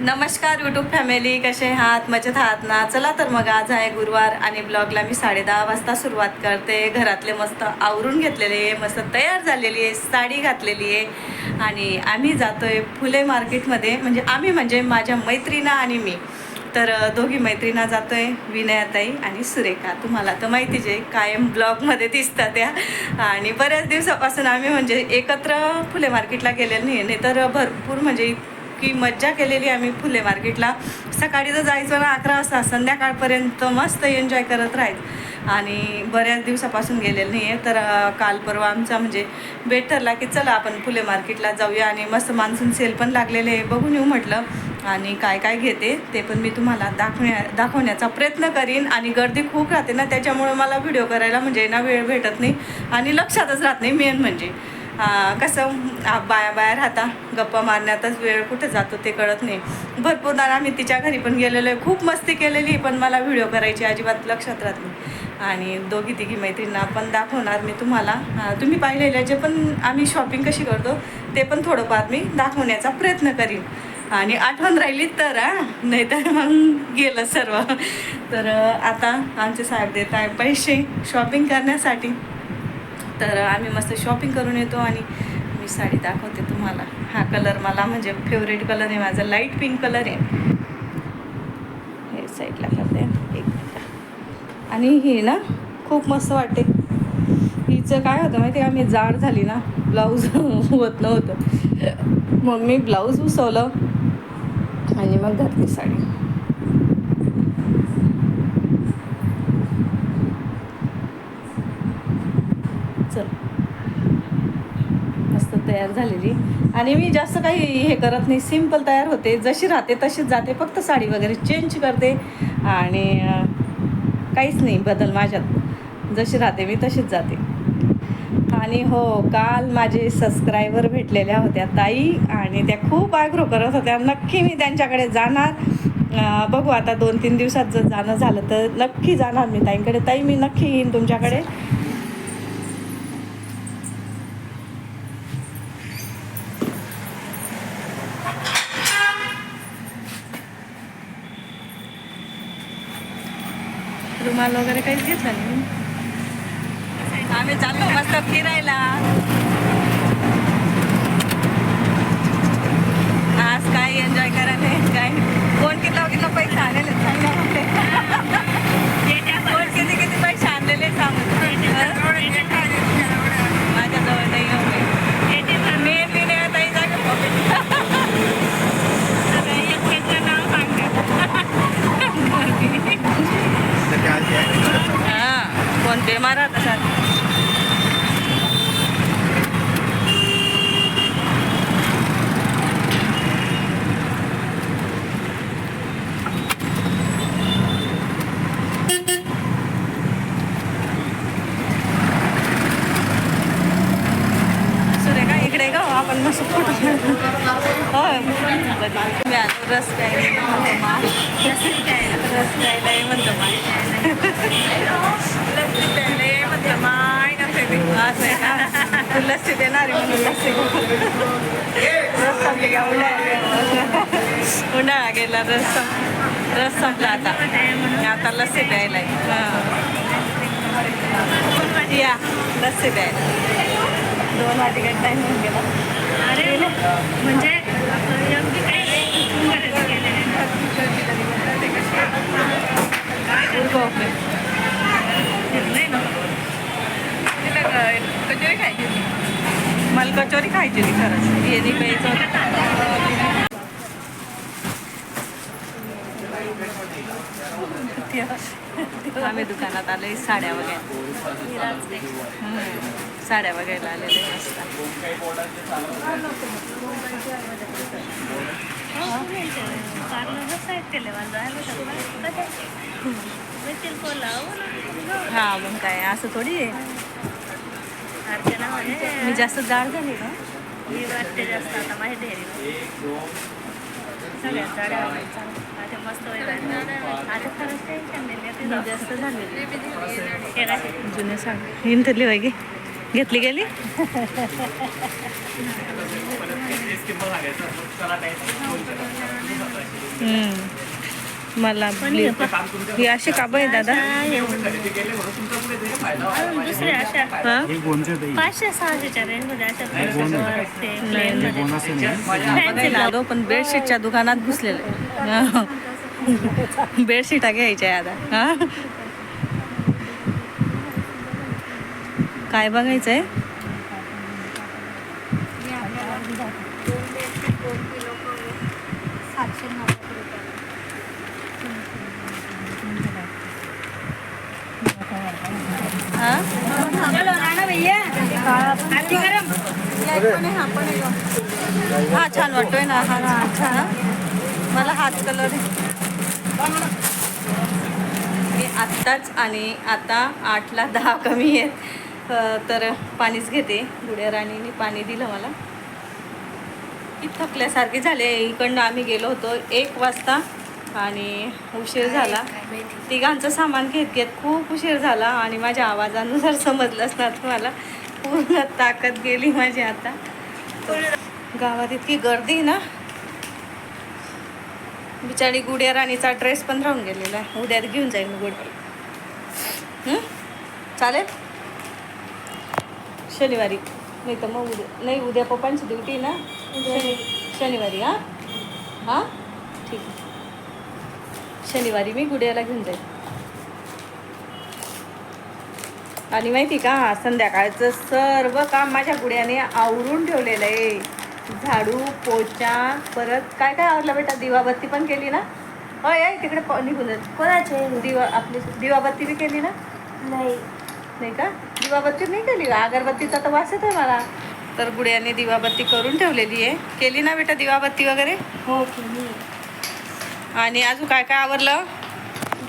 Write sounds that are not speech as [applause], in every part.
नमस्कार YouTube family कसे आहात? मजेत आहात ना? चला तर मग आज आहे गुरुवार आणि ब्लॉगला मी साडे दहा वाजता सुरुवात करते. घरातले मस्त आवरून घेतलेले आहे मस्त तयार झालेली आहे साडी घातलेली आहे. आणि आम्ही जातो आहे फुले मार्केटमध्ये. म्हणजे आम्ही म्हणजे माझ्या मैत्रिणा आणि मी. तर दोघी मैत्रिणा आहे विनयाताई आणि सुरेखा. तुम्हाला तर माहितीच आहे कायम ब्लॉगमध्ये दिसतात त्या. आणि बऱ्याच दिवसापासून आम्ही म्हणजे एकत्र फुले मार्केटला गेलेलो नाही. तर भरपूर म्हणजे की मज्जा केलेली आम्ही फुले मार्केटला. सकाळी तर जायचं ना अकरा वाजता. संध्याकाळपर्यंत मस्त एन्जॉय करत राहायचं. आणि बऱ्याच दिवसापासून गेलेलं नाही आहे तर काल परवा आमचा म्हणजे बेट ठरला की चला आपण फुले मार्केटला जाऊया. आणि मस्त मान्सून सेल पण लागलेले आहे. बघून येऊ म्हटलं. आणि काय काय घेते ते पण मी तुम्हाला दाखवण्या दाखवण्याचा प्रयत्न करीन. आणि गर्दी खूप राहते ना त्याच्यामुळे मला व्हिडिओ करायला म्हणजे ना वेळ भेटत नाही. आणि लक्षातच राहत नाही मेन म्हणजे. कसं बाया बाया राहता गप्पा मारण्यातच वेळ कुठे जातो ते कळत नाही. भरपूरदा आम्ही तिच्या घरी पण गेलेलो आहे खूप मस्ती केलेली पण मला व्हिडिओ करायची अजिबात लक्षात राहत नाही. आणि दोघी तिघी मैत्रिणींना पण दाखवणार मी तुम्हाला. तुम्ही पाहिलेले जे पण आम्ही शॉपिंग कशी करतो ते पण थोडंफार मी दाखवण्याचा प्रयत्न करीन. आणि आठवण राहिली तर हा नाही तर मग गेलं सर्व. तर आता आमचे साहेब देत आहे पैसे शॉपिंग करण्यासाठी. तर आम्ही मस्त शॉपिंग करून येतो आणि मी साडी दाखवते तुम्हाला. हा कलर मला म्हणजे फेवरेट कलर आहे माझा लाइट पिंक कलर आहे. हे साईडला करते. एक आणि ही ना खूप मस्त वाटते. हिचं काय होतं माहिती आहे आम्ही जाड झाली ना ब्लाऊज होत नव्हतं. मग मी ब्लाऊज उसवलं आणि मग घातली साडी चल मस्त तयार झालेली. आणि मी जास्त काही हे करत नाही. सिंपल तयार होते. जशी राहते तशीच जाते. फक्त साडी वगैरे चेंज करते. आणि काहीच नाही बदल माझ्यात. जशी राहते मी तशीच जाते. आणि हो काल माझे सबस्क्रायबर भेटलेल्या होत्या ताई आणि त्या खूप आग्रह करत होत्या. नक्की मी त्यांच्याकडे जाणार. बघू आता दोन तीन दिवसात जर जाणं झालं तर नक्की जाणार मी ताईंकडे. ताई मी नक्की येईन तुमच्याकडे. रुमाल वगैरे काहीच घेतलं नाही. आम्ही चाललो मस्त फिरायला. आज काय एन्जॉय करायला काय? कोण किती किती पैसे म्हणते. [laughs] कोण किती किती पैसे आणलेले सांग माझ्याजवळ नाही एवढे मी मी नाही ताई जागा हां कोण बेमार राहत सर सुरेखा इकडे का आपण मस्त फोटो होय रस प्यायला रस प्यायला ये म्हणतो माय लस्सी द्यायला ये माय असं आहे तू लस्सी देणार आहे लस्सी रस संपली का उन्हाळा उन्हाळा गेला रस रस संपला आता आता लस्सी द्यायला आहे. हां या लस्सी द्यायला दोन वाटी काय टाईम होऊन गेला. अरे म्हणजे कचोरी खायची मला कचोरी खायची होती खरंच. येणी प्यायचं आम्ही दुकानात आले साड्या वगैरे. साड्या वगैरे आलेले हा मग काय असं थोडी आहे. मी जास्त जाड झाली ना? मी वाटते जास्त आता माहिती आहे हे? जुने साडी हिन ठरली घेतली गेली? हम्म. मला. हे. ही अशी काब आहे दादा. हे? हा हे पाचशे सहाशेच्या अशा पण बेडशीटच्या दुकानात घुसलेलं [laughs] बेडशीटा घ्यायच्या आता. हा? काय बघायचं आहे हा छान वाटतोय ना. हा ना छान मला हाच कलर मी आत्ताच आणि आता आठला दहा कमी आहेत. तर पाणीच घेते. गुड्या राणीने पाणी दिलं मला. की थकल्यासारखे झाले. इकडनं आम्ही गेलो होतो एक वाजता आणि उशीर झाला. तिघांचं सामान घेत घेत खूप उशीर झाला आणि माझ्या आवाजानुसार समजलंच ना तुम्हाला. पूर्ण ताकद गेली माझी आता. गावात इतकी गर्दी ना. बिचारी गुड्या राणीचा ड्रेस पण राहून गेलेला आहे. उद्या घेऊन जाईल मी गुड? चालेल? शनिवारी. नाही तर मग उद्या नाही उद्या पप्पांची ड्युटी ना? शनि शनिवारी हां? हां? ठीक आहे. शनिवारी मी गुड्याला घेऊन जाईल. आणि माहिती का संध्याकाळचं सर्व काम माझ्या गुड्याने आवरून ठेवलेलं आहे. झाडू पोचा परत काय काय आवरलं बेटा? दिवाबत्ती पण केली ना? होय तिकडे निघून जात कोणाचे? दिवा आपली दिवाबत्ती बी केली ना? नाही. नाही का? दिवाबत्ती नाही केली अगरबत्तीचा तर वास येतोय मला. तर गुड्याने दिवाबत्ती करून ठेवलेली आहे. केली ना बेटा दिवाबत्ती वगैरे? हो केली. आणि अजून काय काय आवरलं?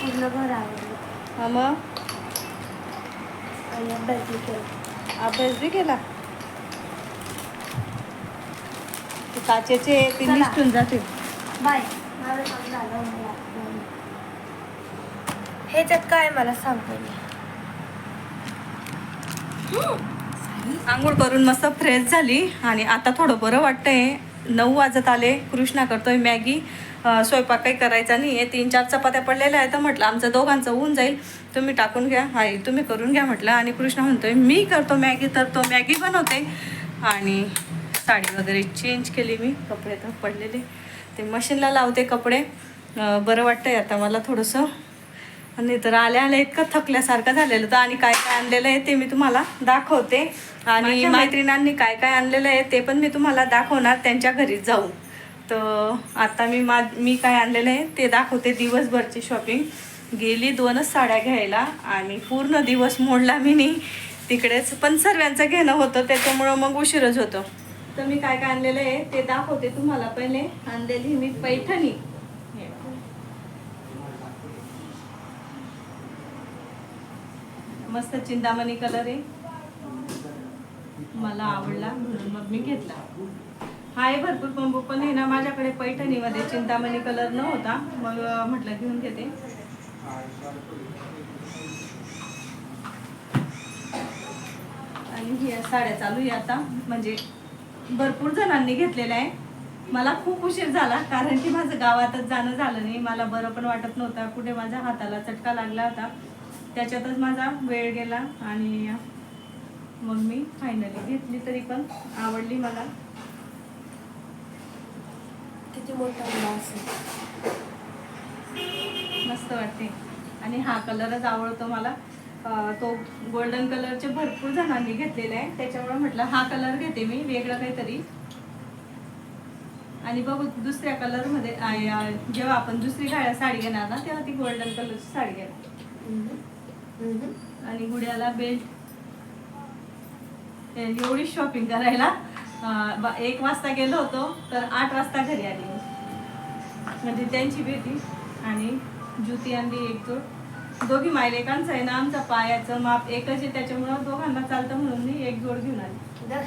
पूर्ण घर आवडलं मग? आणि अभ्यास बी केला. अभ्यास बी केला? ते काचेचे ते चला. निसटून जातील. बाय माझं काम झालं मला ह्याच्यात काय मला सांगतो आंघोळ करून मस्त फ्रेश झाली आणि आता थोडं बरं वाटतंय. नऊ वाजत आले कृष्णा करतोय मॅगी. स्वयंपाक काही करायचा नाही आहे तीन चार चपात्या पडलेल्या आहेत तर म्हटलं आमचं दोघांचं होऊन जाईल. तुम्ही टाकून घ्या. हाय तुम्ही करून घ्या म्हटलं. आणि कृष्णा म्हणतोय मी करतो मॅगी तर तो मॅगी बनवते. आणि साडी वगैरे चेंज केली मी. कपडे तर पडलेले. ते मशीनला लावते कपडे. बरं वाटतंय आता मला थोडंसं. आणि तर आल्या आल्या इतकं थकल्यासारखं झालेलं होतं. आणि काय काय आणलेलं आहे ते मी तुम्हाला दाखवते. आणि मैत्रिणांनी काय काय आणलेलं आहे ते पण मी तुम्हाला दाखवणार त्यांच्या घरी जाऊन तर आता मी मा मी काय आणलेलं आहे ते दाखवते दिवसभरची शॉपिंग. गेली दोनच साड्या घ्यायला आणि पूर्ण दिवस मोडला मी नी तिकडेच पण सर्वांचं घेणं होतं त्याच्यामुळं मग उशीरच होतं. तर मी काय काय आणलेलं आहे ते दाखवते तुम्हाला पहिले. आणलेली मी पैठणी हे. मस्त चिंतामणी कलर आहे. मला आवडला म्हणून मग मी घेतला. हा आहे भरपूर पंबू पण आहे ना माझ्याकडे पैठणीमध्ये चिंतामणी कलर नव्हता. मग म्हटलं घेऊन घेते. आणि ही साड्या चालू आहे आता. म्हणजे भरपूर जणांनी घेतलेल्या आहे. मला खूप उशीर झाला कारण की माझं गावातच जाणं झालं नाही. मला बरं पण वाटत नव्हतं. कुठे माझ्या हाताला चटका लागला होता. त्याच्यातच माझा वेळ गेला आणि मग मी फायनली घेतली तरी पण आवडली मला. किती मोठा मस्त वाटते. आणि हा कलरच आवडतो मला. तो गोल्डन कलरचे भरपूर जणांनी घेतलेले आहे. त्याच्यामुळे म्हटलं हा कलर घेते मी वेगळं काहीतरी. आणि बघू दुसऱ्या कलरमध्ये जेव्हा आपण दुसरी साडी घेणार ना तेव्हा ती गोल्डन कलरची साडी घेणार. आणि गुड्याला बेल्ट. एवढी शॉपिंग करायला. एक वाजता गेलो होतो तर आठ वाजता घरी आली. म्हणजे त्यांची भेटी आणि ज्युती आणली एक जोड. दोघी मायलेकांचं आहे ना आमचा पायाचं माप एकच आहे त्याच्यामुळं दोघांना चालतं म्हणून मी एक जोड घेऊन आली.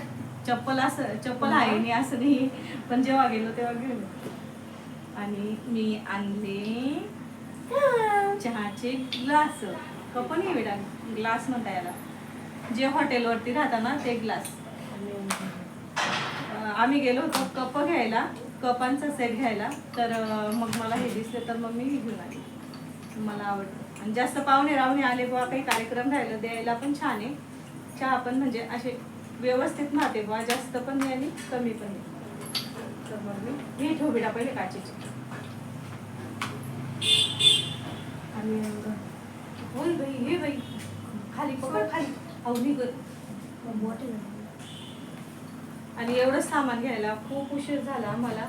चप्पल असं चप्पल आहे नाही असं नाही पण जेव्हा गेलो तेव्हा गेलो आणि मी आणले चहाचे ग्लास. कप नाही बेटा ग्लास म्हणता याला. जे हॉटेलवरती राहता ना ते ग्लास. आम्ही गेलो होतो कप घ्यायला कपांचा सेट घ्यायला. तर मग मला हे दिसले तर मग मी घेऊन आले. मला आवडतं आणि जास्त पाहुणे रावणे आले बुवा काही कार्यक्रम राहिलं द्यायला पण छान आहे. चहा पण म्हणजे असे व्यवस्थित नाते बुवा जास्त पण नाही आणि कमी पण नाही. तर मग मी हे ठेव बेटा पहिले काचेचे. आणि होय बाई हे बाई. खाली पकड खाली. अवनी कर आणि एवढंच सामान घ्यायला खूप उशीर झाला मला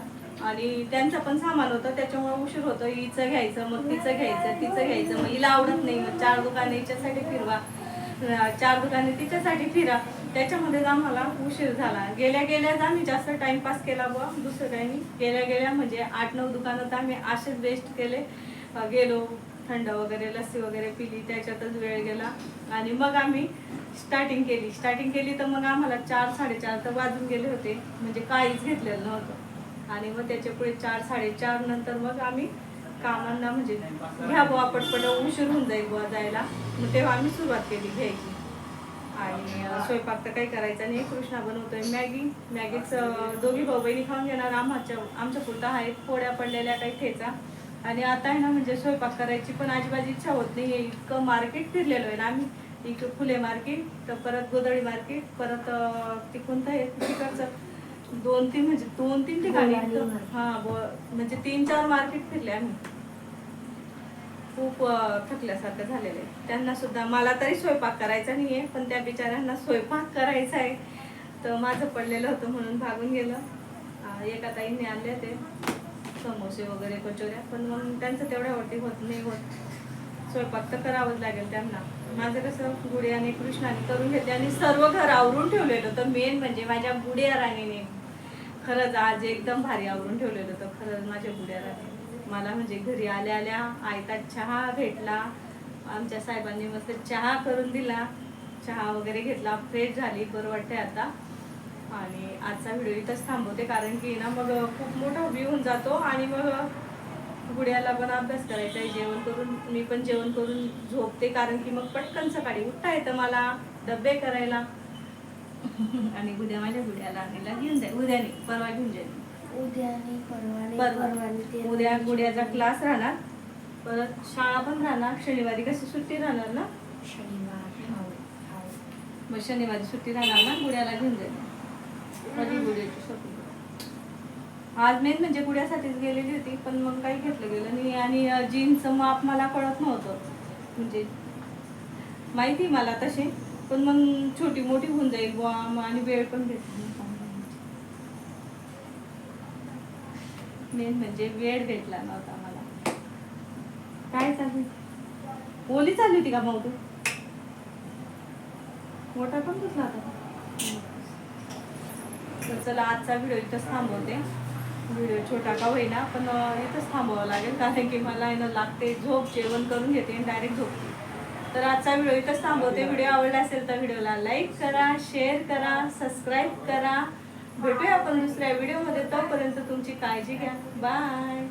आणि त्यांचं पण सामान होतं त्याच्यामुळे उशीर होतं. हिचं घ्यायचं मग तिचं घ्यायचं तिचं घ्यायचं. मग हिला आवडत नाही. मग चार दुकाने हिच्यासाठी फिरवा. चार दुकाने तिच्यासाठी फिरा. त्याच्यामध्येच आम्हाला उशीर झाला. गेल्या गेल्याच आम्ही जास्त टाइमपास केला बुवा. दुसरं काही नाही. गेल्या गेल्या म्हणजे आठ नऊ दुकानात आम्ही असेच वेस्ट केले. गेलो. थंड वगैरे लस्सी वगैरे पिली त्याच्यातच वेळ गेला. आणि मग आम्ही स्टार्टिंग केली. स्टार्टिंग केली तर मग आम्हाला चार साडेचार तर वाजून गेले होते. म्हणजे काहीच घेतलेलं नव्हतं. आणि मग त्याच्या पुढे चार साडेचार नंतर मग आम्ही कामांना म्हणजे घ्या बुवा पटपट उशीर होऊन जाईल बुवा जायला. मग तेव्हा आम्ही सुरुवात केली घ्यायची. आणि स्वयंपाक तर काही करायचा नाही. कृष्णा बनवतोय मॅगी. मॅगीच दोघी भाऊ बहिणी खाऊन घेणार आमच्या आमच्या पुरता आहेत. पोळ्या पडलेल्या काही ठेचा. आणि आता आहे ना म्हणजे स्वयंपाक करायची पण अजिबात इच्छा होत नाही. इतकं मार्केट फिरलेलो आहे ना आम्ही. इकडं फुले मार्केट तर परत गोदळी मार्केट परत ते कोणतं आहे तिकडचं दोन तीन म्हणजे दोन तीन ठिकाणी. हा म्हणजे तीन चार मार्केट फिरले आम्ही. खूप थकल्यासारखं झालेलं आहे. त्यांना सुद्धा मला तरी स्वयंपाक करायचा नाही आहे पण त्या बिचाऱ्यांना स्वयंपाक करायचा आहे. तर माझं पडलेलं होतं म्हणून भागून गेलं. एका ताईंनी आणले ते समोसे वगैरे कचोऱ्या पण मग त्यांचं तेवढ्यावरती होत नाही होत. स्वयंपाक तर करावंच लागेल त्यांना. माझं कसं गुडियाने कृष्णाने करून घेतले आणि सर्व घर आवरून ठेवलेलं होतं. मेन म्हणजे माझ्या गुडिया राणीने खरंच आज एकदम भारी आवरून ठेवलेलं होतं. खरंच माझ्या गुडिया राणी मला म्हणजे घरी आल्या आल्या आयता चहा भेटला. आमच्या साहेबांनी मस्त चहा करून दिला. चहा वगैरे घेतला. फ्रेश झाली. बरं वाटते आता. आणि आजचा व्हिडिओ इथंच थांबवते कारण की ना मग खूप मोठा व्ह्यू होऊन जातो आणि मग गुड्याला पण अभ्यास करायचा आहे जेवण करून मी पण जेवण करून झोपते कारण की मग पटकन सकाळी उठता येतं मला डबे करायला. आणि उद्या माझ्या गुड्याला आणीला घेऊन जाईल उद्या नाही परवा घेऊन जाईल. उद्या उद्या गुड्याचा क्लास राहणार परत शाळा पण राहणार शनिवारी कशी सुट्टी राहणार ना? शनिवार हो. मग शनिवारी सुट्टी राहणार ना गुड्याला घेऊन जाईल. कधी गुड्याची शॉपिंग आज मेन म्हणजे गुड्यासाठीच गेलेली होती पण मग काही घेतलं गेलं नाही. आणि जीन्सचं माप मला कळत नव्हतं. म्हणजे माहिती मला तसे पण मग छोटी मोठी होऊन जाईल बुवा आणि वेळ पण भेटला मेन म्हणजे वेळ भेटला नव्हता मला. काय चालू ओली चालली होती का मग तू? मोठा पण धुतला होता. तर चला आजचा व्हिडिओ इथंच थांबवते. व्हिडिओ छोटा का होईना पण इथंच थांबवावं लागेल कारण की मला आहे लागते झोप जेवण करून घेते आणि डायरेक्ट झोपते. तर आजचा व्हिडिओ इथंच थांबवते. व्हिडिओ आवडला असेल तर व्हिडिओला लाईक करा शेअर करा सबस्क्राईब करा. भेटूया आपण दुसऱ्या व्हिडिओमध्ये. तोपर्यंत तुमची काळजी घ्या. बाय